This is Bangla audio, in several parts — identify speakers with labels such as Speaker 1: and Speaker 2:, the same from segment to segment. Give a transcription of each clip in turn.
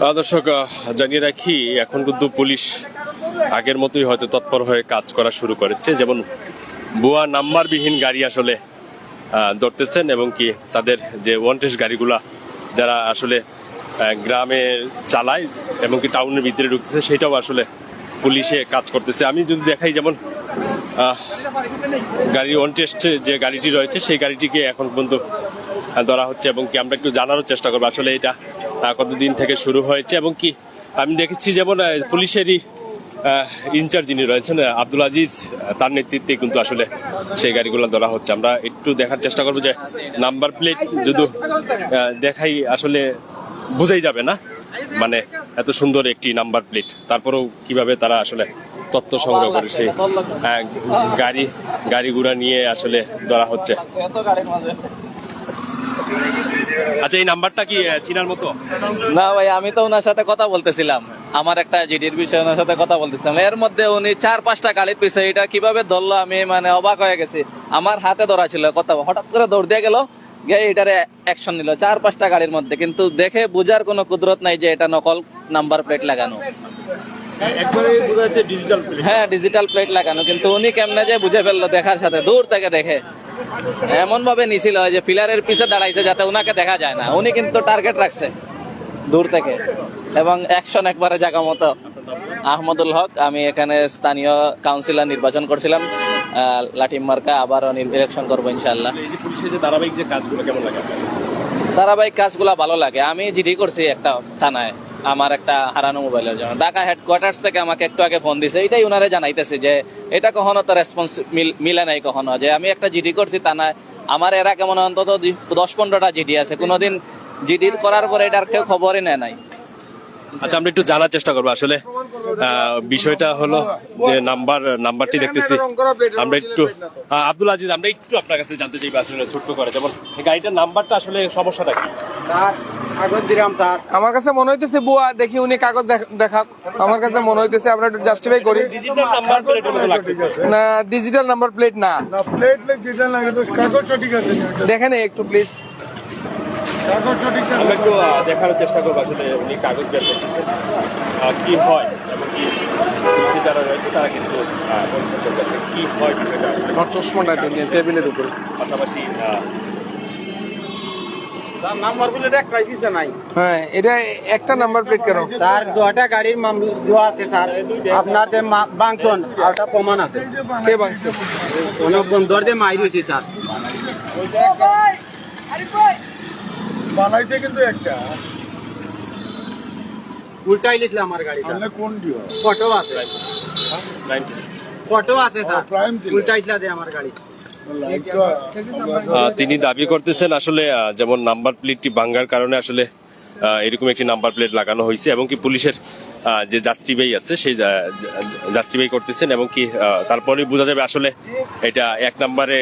Speaker 1: দর্শক জানিয়ে রাখি, এখন কিন্তু পুলিশ আগের মতোই হয়তো তৎপর হয়ে কাজ করা শুরু করেছে। যেমন ভুয়া নাম্বারবিহীন গাড়ি আসলে ধরতেছেন এবং কি তাদের যে ওয়ান্টেজ গাড়িগুলা যারা আসলে গ্রামে চালায় এবং কি টাউনের ভিতরে ঢুকতেছে, সেটাও আসলে পুলিশে কাজ করতেছে। আমি যদি দেখাই যেমন গাড়ি ওয়ান টেস্ট যে গাড়িটি রয়েছে, সেই গাড়িটিকে এখন পর্যন্ত ধরা হচ্ছে এবং কি আমরা একটু জানারও চেষ্টা করব। আসলে এটা কতদিন থেকে শুরু হয়েছে এবং কি, আমি দেখেছি যেমন পুলিশেরই ইনচার্জ যিনি রয়েছেন আব্দুল আজিজ তার নেতৃত্বে কিন্তু আসলে সেই গাড়িগুলো ধরা হচ্ছে। আমরা একটু দেখার চেষ্টা করব যে নাম্বার প্লেট যদি দেখাই আসলে বোঝাই যাবে না মানে এত সুন্দর একটি নাম্বার প্লেট। তারপরেও কীভাবে তারা আসলে তথ্য সংগ্রহ করে সেই গাড়ি গাড়ি ঘোড়া নিয়ে আসলে ধরা হচ্ছে। আচ্ছা এই নাম্বারটা কি চিনার মতো?
Speaker 2: না ভাই আমি তো ওনার সাথে কথা বলতেছিলাম। আমার একটা জিডির বিষয়ে ওনার সাথে কথা বলতেছিলাম। এর মধ্যে উনি চার পাঁচটা গাড়ির পিছে এটা কীভাবে ধরলো আমি মানে অবাক হয়ে গেছি। আমার হাতে ধরা ছিল কথা। হঠাৎ করে দৌড় দিয়ে গেল গিয়ে এটারে অ্যাকশন নিল। চার পাঁচটা গাড়ির মধ্যে। কিন্তু দেখে বোঝার কোনো কুদরত নাই যে এটা নকল নাম্বার প্লেট লাগানো। হ্যাঁ ডিজিটাল প্লেট লাগানো। কিন্তু উনি কেমনে যে বুঝে ফেলল দেখার সাথে। দূর থেকে দেখে। এমন ভাবে নিছিল যে ফিলারের পিছে দাঁড়াইছে যাতে ওনাকে দেখা যায় না। উনি কিন্তু টার্গেট রাখছে দূর থেকে। এবং অ্যাকশন একবারে জায়গা মতো। আহমদুল হক আমি এখানে স্থানীয় কাউন্সিলর নির্বাচন করছিলাম। লাঠিম মার্কা আবারও ইলেকশন করব ইনশাল্লাহ
Speaker 1: ধারাবাহিক যে কাজগুলো কেমন লাগে
Speaker 2: ধারাবাহিক কাজগুলো ভালো লাগে। আমি জিডি করছি একটা থানায়। আমার একটা হারানো মোবাইলের জন্য। ঢাকা হেডকোয়ার্টার্স থেকে আমাকে একটু আগে ফোন দিছে। এটাই উনারে জানাইতেছে যে, এটা কখনো তো রেসপন্স মিলে নাই কখনো। যে আমি একটা জিডি করছি, তা না। আমার এরা কেমন অন্তত দশ পনেরোটা জিডি আছে। কোনোদিন জিডি করার পরে এটার কেউ খবরই নেয় নাই।
Speaker 1: আচ্ছা আমরা একটু জানার চেষ্টা করব। আসলে আহ, বিষয়টা হলো যে নাম্বার নাম্বারটি দেখতেছি। আমরা একটু আব্দুল আজিজ আমরা একটু আপনার কাছে জানতে চাইব আসলে ছোট্ট করে। যেমন গাড়িটার নাম্বারটা আসলে সমস্যাটা কি?
Speaker 3: আমার কাছে মনে হইতেছে বুয়া দেখি উনি কাগজ দেখ- দেখাক আমার কাছে মনে হইতেছে আমরা একটু জাস্টিফাই করি।
Speaker 1: ডিজিটাল নাম্বার প্লেটের মতো লাগতেছে।
Speaker 3: না ডিজিটাল নাম্বার প্লেট না।
Speaker 4: না প্লেট লেগ ডিজাইন লাগে তো কাগজ সঠিক আছে।
Speaker 3: দেখেন একটু প্লিজ
Speaker 1: আমরা একটু দেখার চেষ্টা করব আসলে উনি কাগজ বের করতেছে। কি হয় এবং কি পুলিশে যারা রয়েছে তারা কিন্তু পরিষ্কার করতেছে কি হয় বিষয়টা আসলে।
Speaker 3: চশমাটা টেবিলের উপরে।
Speaker 1: পাশাপাশি
Speaker 3: হ্যাঁ এটা একটা নাম্বার প্লেট কেন?
Speaker 5: তার দুটা গাড়ির মামলা দেওয়া আছে স্যার। আপনার যে ওটা প্রমাণ আছে।
Speaker 3: কে
Speaker 5: বন্ধুর স্যার।
Speaker 4: বানাইছে কিন্তু একটা।
Speaker 5: উল্টাই লিখলে আমার গাড়িটা।
Speaker 4: কোন দিও
Speaker 5: ফটো আছে। ফটো আছে স্যার
Speaker 4: প্রাইম
Speaker 5: উল্টাইছিলা দে আমার গাড়ি।
Speaker 1: তিনি দাবি করতেছেন আসলে যেমন নাম্বার প্লেটটি ভাঙ্গার কারণে আসলে এরকম একটি নাম্বার প্লেট লাগানো হয়েছে এবং কি পুলিশের যে যাত্রীবাহী আছে সেই যাত্রীবাহী করতেছেন এবং কি তারপরে বোঝা যাবে আসলে এটা এক নাম্বারে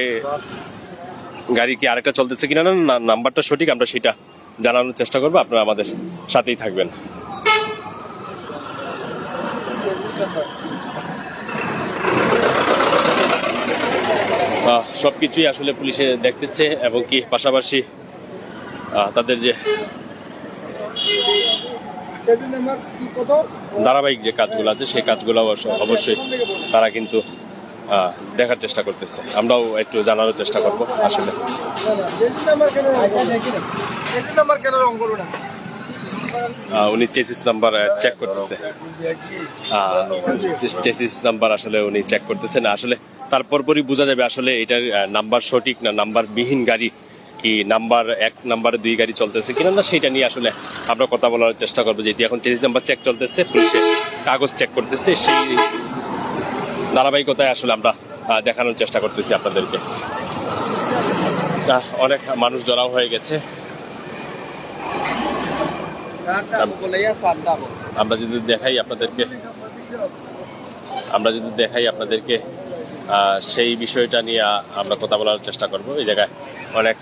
Speaker 1: গাড়ি কি আরেকটা চলতেছে কিনা না নাম্বারটা সঠিক আমরা সেটা জানানোর চেষ্টা করব। আপনারা আমাদের সাথেই থাকবেন। আহ, সবকিছুই আসলে পুলিশে দেখতেছে এবং কি পাশাপাশি তাদের যে ধারাবাহিক যে কাজগুলো আছে সেই কাজগুলো অবশ্য- অবশ্যই তারা কিন্তু দেখার চেষ্টা করতেছে। আমরাও একটু জানানোর চেষ্টা করব, আসলে। উনি চেসিস নাম্বার চেক করতেছে। চেসিস নাম্বার আসলে উনি চেক করতেছেন। আসলে তারপর পরই বোঝা যাবে আসলে এটার নাম্বার সঠিক না নাম্বার বিহীন গাড়ি কি নাম্বার এক নাম্বারে দুই গাড়ি চলতেছে কিনা না, সেটা নিয়ে আসলে আমরা কথা বলার চেষ্টা করব। যেহেতু এখন চেসিস নাম্বার চেক চলতেছে পুলিশে কাগজ চেক করতেছে, সেই ধারাবাহিকতায় আসলে আমরা দেখানোর চেষ্টা করতেছি আপনাদেরকে। অনেক মানুষ জড়াও হয়ে গেছে। আমরা যদি দেখাই আপনাদেরকে, আমরা যদি দেখাই আপনাদেরকে সেই বিষয়টা নিয়ে আমরা কথা বলার চেষ্টা করব। এই জায়গায় অনেক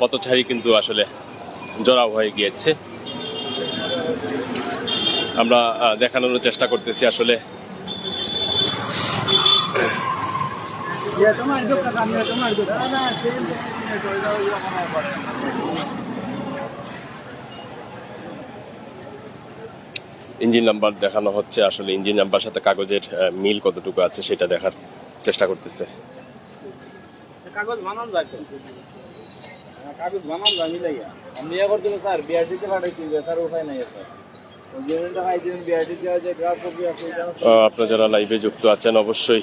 Speaker 1: পথচারী কিন্তু আসলে জড়াও হয়ে গিয়েছে। আমরা দেখানোর চেষ্টা করতেছি আসলে ইঞ্জিন নাম্বার দেখানো হচ্ছে আসলে ইঞ্জিন নাম্বার সাথে কাগজের মিল কতটুকু আছে সেটা দেখার চেষ্টা করতেছে।
Speaker 2: কাগজ বানান যায় হ্যাঁ, কাগজ বানান যায় আমি ইয়ে করতে স্যার বিআরটিতে পাঠাইছি স্যার উপায় নাই স্যার।
Speaker 1: আপনারা যারা লাইভে যুক্ত আছেন, অবশ্যই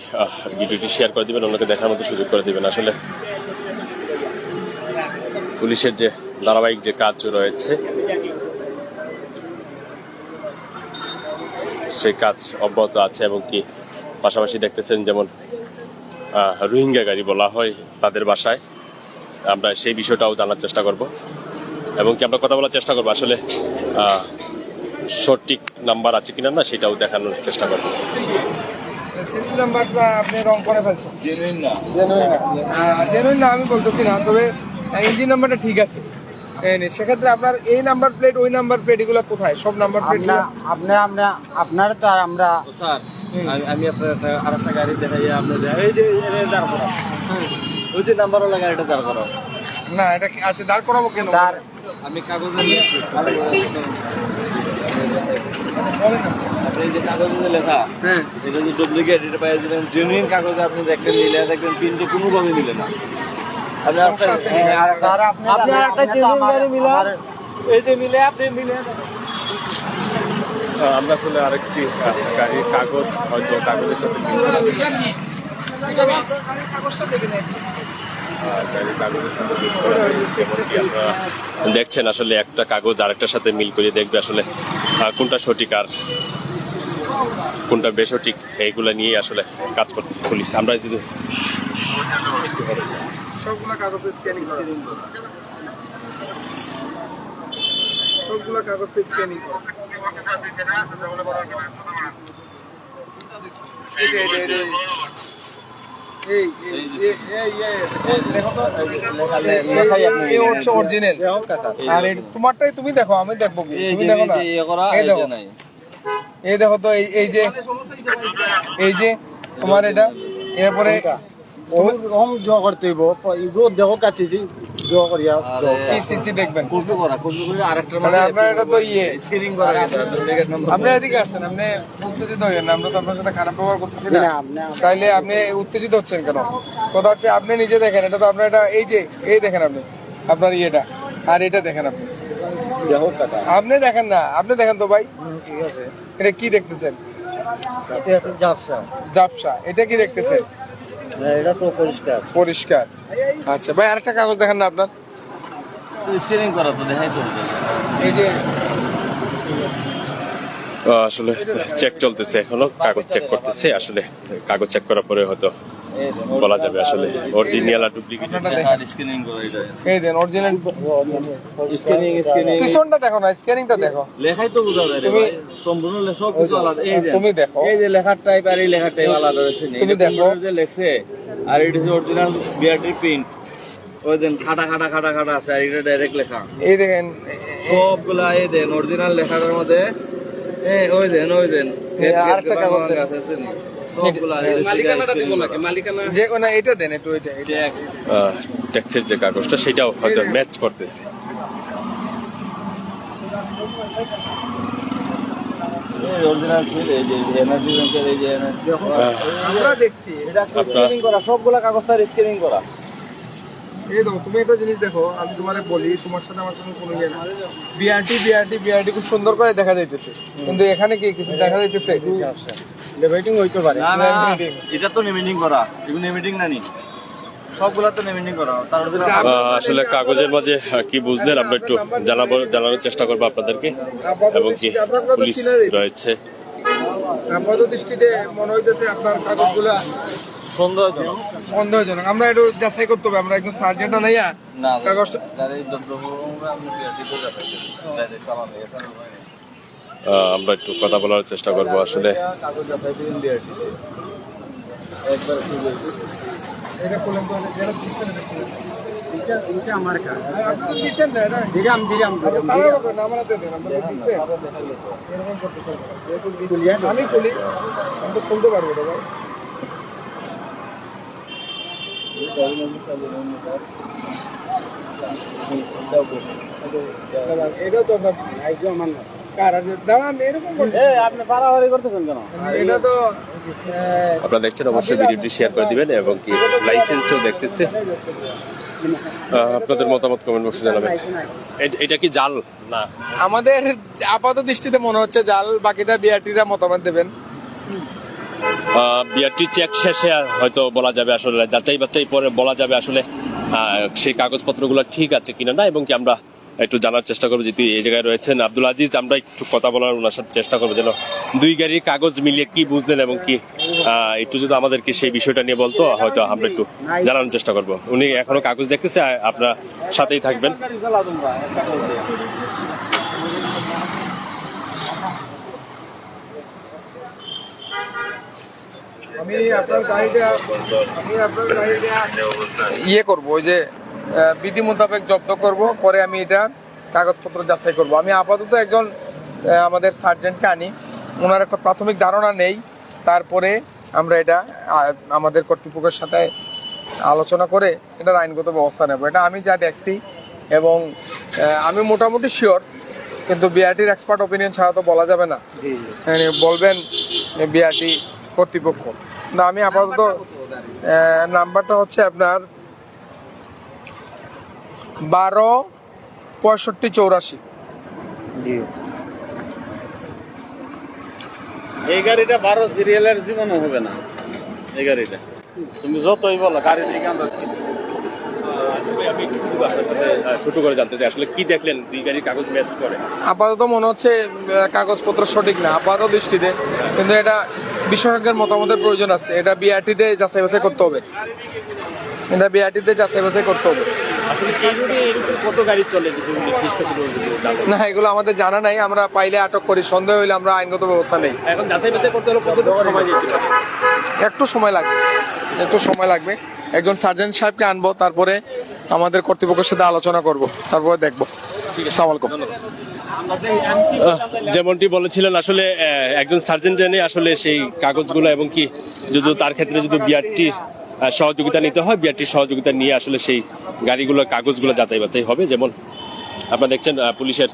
Speaker 1: ভিডিওটি শেয়ার করে দিবেন, অন্যকে দেখার মতো সুযোগ করে দিবেন। আসলে পুলিশের যে ধারাবাহিক যে কাজ রয়েছে, সেই কাজ অব্যাহত আছে এবং কি পাশাপাশি দেখতেছেন যেমন রোহিঙ্গা গাড়ি বলা হয় তাদের বাসায়। আমরা সেই বিষয়টাও জানার চেষ্টা করব। এবং কি আমরা কথা বলার চেষ্টা করব। আসলে সঠিক নাম্বার আছে কিনা না সেটাও দেখানোর চেষ্টা করব।
Speaker 3: নাম্বারটা আপনি রং করে ফেলছেন।
Speaker 2: জেনুইন না।
Speaker 3: জেনুইন না। জেনুইন না আমি বলতেছি না তবে ইঞ্জিন নাম্বারটা ঠিক আছে। এই সেক্ষেত্রে আপনার এই নাম্বার প্লেট ওই নাম্বার প্লেট এগুলো কোথায়? সব নাম্বার প্লেট
Speaker 5: আপনা আপনি আপনি আপনার তার আমরা
Speaker 2: স্যার আমি আপনার একটা গাড়ি দেখাই আপনি এই যে দাঁড় করা ওই যে নাম্বার ওলা গাড়িটা দাঁড় করা
Speaker 3: না এটা আচ্ছা দাঁড় করাবো কেন?
Speaker 5: স্যার
Speaker 2: আমি কাগজে। আপনি এই যে কাগজে লেখা
Speaker 3: হ্যাঁ।
Speaker 2: এটা যে ডুপ্লিকেট এটা পাই যাবেন জেনুইন কাগজে আপনি দেখবেন নিলে দেখবেন প্রিন্টে কোনোভাবে মিলে না। আপনি আপনার হ্যাঁ, একটা জেনুইন গাড়ি মিলান। এই যে মিলে আপনি মিলে।
Speaker 1: আমরা আসলে আরেকটি গাড়ির কাগজ হয়তো কাগজের সাথে
Speaker 3: কাগজটা দেখে নেন।
Speaker 1: দেখছেন আসলে একটা কাগজ আরেকটার সাথে মিল করে দেখবে আসলে কোনটা সঠিক আর কোনটা বেসঠিক, এইগুলা নিয়েই আসলে কাজ করতেছে পুলিশ। আমরা যদি
Speaker 3: স্ক্যানিং স্ক্যানিং আর তোমারটাই তুমি দেখো আমি দেখব কি তুমি দেখো না
Speaker 2: এই ইয়ে
Speaker 3: দেখো এই দেখো তো এই যে এই যে তোমার এটা এরপরে
Speaker 5: ওরকম জোয়া করতে হইব দেখো কাছে জোয়া করিয়া
Speaker 2: আরে
Speaker 3: দেখবেন।
Speaker 2: কপি করা কপি করে আরেকটার
Speaker 3: মানে আপনার এটা তো ইয়ে
Speaker 2: করা
Speaker 3: আপনি এদিকে আসছেন আপনি উত্তেজিত হইবেন না আমরা তো আপনার সাথে খারাপ ব্যবহার করতেছি না।
Speaker 5: না,
Speaker 3: তাইলে আপনি উত্তেজিত হচ্ছেন কেন? কথা হচ্ছে আপনি নিজে দেখেন এটা তো আপনার এটা এই যে এই দেখেন আপনি আপনার ইয়েটা আর এটা দেখেন আপনি। আপনি দেখেন না আপনি দেখেন তো ভাই।
Speaker 5: ঠিক আছে।
Speaker 3: এটা কি দেখতেছেন? জাপসা এটা কি দেখতেছেন?
Speaker 5: এটা তো পরিষ্কার।
Speaker 3: পরিষ্কার। আচ্ছা ভাই আরেকটা কাগজ দেখেন না আপনার।
Speaker 2: স্ক্রিনিং করা তো দেখাই তো।
Speaker 3: এই যে
Speaker 1: আসলে চেক চলতেছে এখনও কাগজ চেক করতেছে আসলে কাগজ চেক করার পরে হয়তো বলা যাবে আসলে অরিজিনাল আর ডুপ্লিকেট
Speaker 2: স্ক্রিনিং করা এটা।
Speaker 3: এই দেন অরিজিনাল
Speaker 2: স্ক্রিনিং স্ক্রিনিং
Speaker 3: পিছনটা দেখো না স্ক্যানিংটা দেখো।
Speaker 2: লেখাই তো বোঝা যায়
Speaker 3: তুমি-
Speaker 2: সম্পূর্ণ সব কিছু আলাদা। এই যে
Speaker 3: তুমি দেখো।
Speaker 2: এই যে লেখার টাইপ আর এই লেখার টাইপ আলাদা রয়েছে।
Speaker 3: তুমি দেখো।
Speaker 2: যে লেখছে আর এটা হচ্ছে অরিজিনাল বিআরটি প্রিন্ট ওই দেন খাটা খাটা খাটা খাটা আছে আর এটা ডাইরেক্ট লেখা।
Speaker 3: এই দেখেন
Speaker 2: সবগুলা এই দেন অরিজিনাল লেখাটার মধ্যে। এই ওই দেন ওই দেন।
Speaker 3: এই আরেকটা কাগজ
Speaker 2: আছে আছে যে
Speaker 3: না এটা দেন একটু এটা
Speaker 1: ট্যাক্সের যে কাগজটা সেটাও হয়তো ম্যাচ করতেছে।
Speaker 3: আমরা দেখছি
Speaker 2: এটা করা সবগুলা কাগজ তার স্ক্রিনিং করা।
Speaker 3: এই দেখো তুমি একটা জিনিস দেখো আমি তোমারে বলি তোমার সাথে আমার কোনো কোনো ইয়ে না। বিআরটি বিআরটি বিআরটি খুব সুন্দর করে দেখা যাইতেছে। কিন্তু এখানে কি কিছু দেখা যাইতেছে?
Speaker 5: ডিবেটিং হইতে পারে।
Speaker 2: না না এটা তো নেমিটিং করা। এগুলো নেমিটিং না নি। সবগুলা তো নেমিটিং করা। তার
Speaker 1: আসলে কাগজের মাঝে কি বুঝলেন? আমরা একটু জানাব জানানোর চেষ্টা করব আপনাদেরকে। এবং কি পুলিশ রয়েছে।
Speaker 3: আপাত দৃষ্টিতে মনে হইতেছে আপনার কাগজগুলা
Speaker 2: সন্দেহজনক।
Speaker 3: সন্দেহজনক। আমরা একটু যাচাই করতে হবে। আমরা একজন সার্জেন্টটা নাইয়া?
Speaker 2: না বিআরটিতে
Speaker 1: আমরা একটু কথা বলার চেষ্টা করব আসলে।
Speaker 3: খুলি আমি দাঁড়ান, এটাও তো আপনার
Speaker 5: আইজো আমার না
Speaker 1: আপনারা দেখছেন অবশ্যই ভিডিওটি শেয়ার করে দিবেন এবং কি লাইসেন্সও দেখতেছে? আপনাদের মতামত কমেন্ট বক্সে জানাবেন। এটা কি জাল? না।
Speaker 3: আমাদের আপাত দৃষ্টিতে মনে হচ্ছে জাল বাকিটা বিআরটিরা মতামত দেবেন।
Speaker 1: বিআরটি চেক শেষে হয়তো বলা যাবে আসলে যাচাই বাছাই পরে বলা যাবে আসলে সেই কাগজপত্রগুলো ঠিক আছে কিনা না এবং কি আমরা একটু জানার চেষ্টা করব যেহেতু এই জায়গায় রয়েছেন। আব্দুল আজিজ আমরা একটু কথা বলার ওনার সাথে চেষ্টা করব যেন দুই গাড়ির কাগজ মিলিয়ে কি বুঝলেন এবং কি আহ, একটু যদি আমাদেরকে সেই বিষয়টা নিয়ে বলতো হয়তো আমরা একটু জানানোর চেষ্টা করব। উনি এখনও কাগজ দেখতেছে আপনার সাথেই থাকবেন।
Speaker 3: আমি আপনার গাড়িটা আমি আপনার গাড়িটা ইয়ে করব ওই যে বিধি মোতাবেক জব্দ করব পরে আমি এটা কাগজপত্র যাচাই করব। আমি আপাতত একজন আমাদের সার্জেন্টকে আনি। ওনার একটা প্রাথমিক ধারণা নেই। তারপরে আমরা এটা আমাদের কর্তৃপক্ষের সাথে আলোচনা করে এটার আইনগত ব্যবস্থা নেব। এটা আমি যা দেখছি এবং আমি মোটামুটি শিওর কিন্তু বিআরটির এক্সপার্ট ওপিনিয়ন ছাড়া তো বলা যাবে না। মানে বলবেন বিআরটি কর্তৃপক্ষ। না আমি আপাতত নাম্বারটা হচ্ছে আপনার বারো পঁয়ষট্টি চৌরাশি।
Speaker 2: এই গাড়িটা বারো সিরিয়ালের জীবনও হবে না। এই গাড়িটা। তুমি যতই বলো গাড়ি থেকে আমরা
Speaker 1: আমি ছোট করে জানতে চাই আসলে কি দেখলেন? দুই গাড়ির কাগজ ম্যাচ করে।
Speaker 3: আপাতত মনে হচ্ছে কাগজপত্র সঠিক না। আপাতত দৃষ্টিতে কিন্তু এটা বিশেষজ্ঞের মতামতের প্রয়োজন আছে। এটা বিআরটিতে যাচাই বাছাই করতে হবে। এটা বিআরটিতে যাচাই বাছাই করতে হবে।
Speaker 1: আসলে এই রোডে এরকম কত গাড়ি চলে নির্দিষ্ট কোনো যদি জানেন?
Speaker 3: না এগুলো আমাদের জানা নাই আমরা পাইলে আটক করি সন্দেহ হইলে আমরা আইনগত ব্যবস্থা নেই।
Speaker 1: এখন যাচাই বাছাই করতে হলে কতটুকু সময়
Speaker 3: একটু সময় লাগবে একটু সময় লাগবে। একজন সার্জেন্ট সাহেবকে আনব তারপরে আমাদের কর্তৃপক্ষের সাথে আলোচনা করব তারপরে দেখব।
Speaker 1: যেমনটি বলেছিলেন আসলে একজন সার্জন জেনে আসলে সেই কাগজগুলো এবং কি যদি তার ক্ষেত্রে যদি বিআরটির সহযোগিতা নিতে হয় বিআরটির সহযোগিতা নিয়ে আসলে সেই গাড়িগুলোর কাগজগুলো যাচাই বাছাই হবে, যেমন আপনারা দেখছেন পুলিশের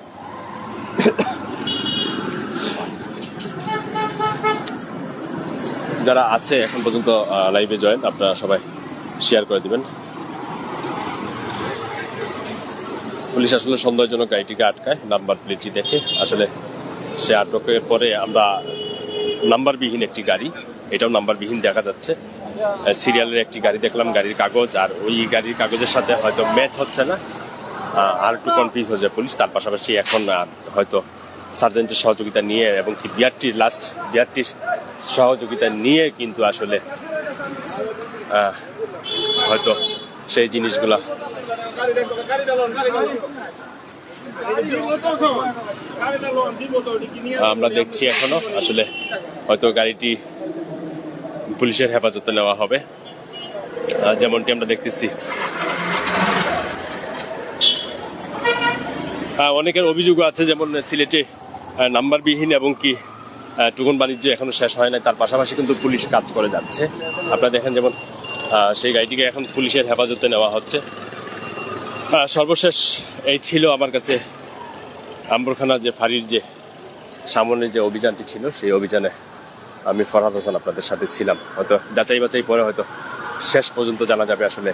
Speaker 1: যারা আছে, এখন পর্যন্ত লাইভে জয়েন আপনারা সবাই শেয়ার করে দিবেন। পুলিশ আসলে সন্দেহজনক গাড়িটিকে আটকায় নাম্বার প্লেটটি দেখে। আসলে সে আটকের পরে আমরা নাম্বারবিহীন একটি গাড়ি, এটাও নাম্বারবিহীন দেখা যাচ্ছে। সিরিয়ালের একটি গাড়ি দেখলাম, গাড়ির কাগজ, আর ওই গাড়ির কাগজের সাথে হয়তো ম্যাচ হচ্ছে না। আর একটু কনফিউজ হয়ে যায় পুলিশ তার পাশাপাশি এখন হয়তো সার্জেন্টের সহযোগিতা নিয়ে এবং কি বিআরটির লাস্ট বিআরটির সহযোগিতা নিয়ে কিন্তু আসলে হয়তো সেই জিনিসগুলা। আমরা দেখছি এখনও। আসলে হয়তো গাড়িটি পুলিশের হেফাজতে নেওয়া হবে। যেমনটি আমরা দেখতেছি। অনেকের অভিযোগও আছে, যেমন সিলেটে নাম্বারবিহীন এবং কি টুকন বাণিজ্য এখনও শেষ হয় নাই। তার পাশাপাশি কিন্তু পুলিশ কাজ করে যাচ্ছে। আপনারা দেখেন যেমন সেই গাড়িটিকে এখন পুলিশের হেফাজতে নেওয়া হচ্ছে। সর্বশেষ এই ছিল আমার কাছে আম্বরখানা যে ফাঁড়ির যে সামনে যে অভিযানটি ছিল, সেই অভিযানে আমি ফরহাদ হাসান আপনাদের সাথে ছিলাম। হয়তো যাচাই বাচাই পরে হয়তো শেষ পর্যন্ত জানা যাবে আসলে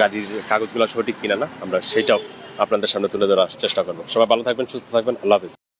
Speaker 1: গাড়ির কাগজগুলো সঠিক কিনা না। আমরা সেটাও আপনাদের সামনে তুলে ধরার চেষ্টা করব। সবাই ভালো থাকবেন, সুস্থ থাকবেন। আল্লাহ হাফিজ।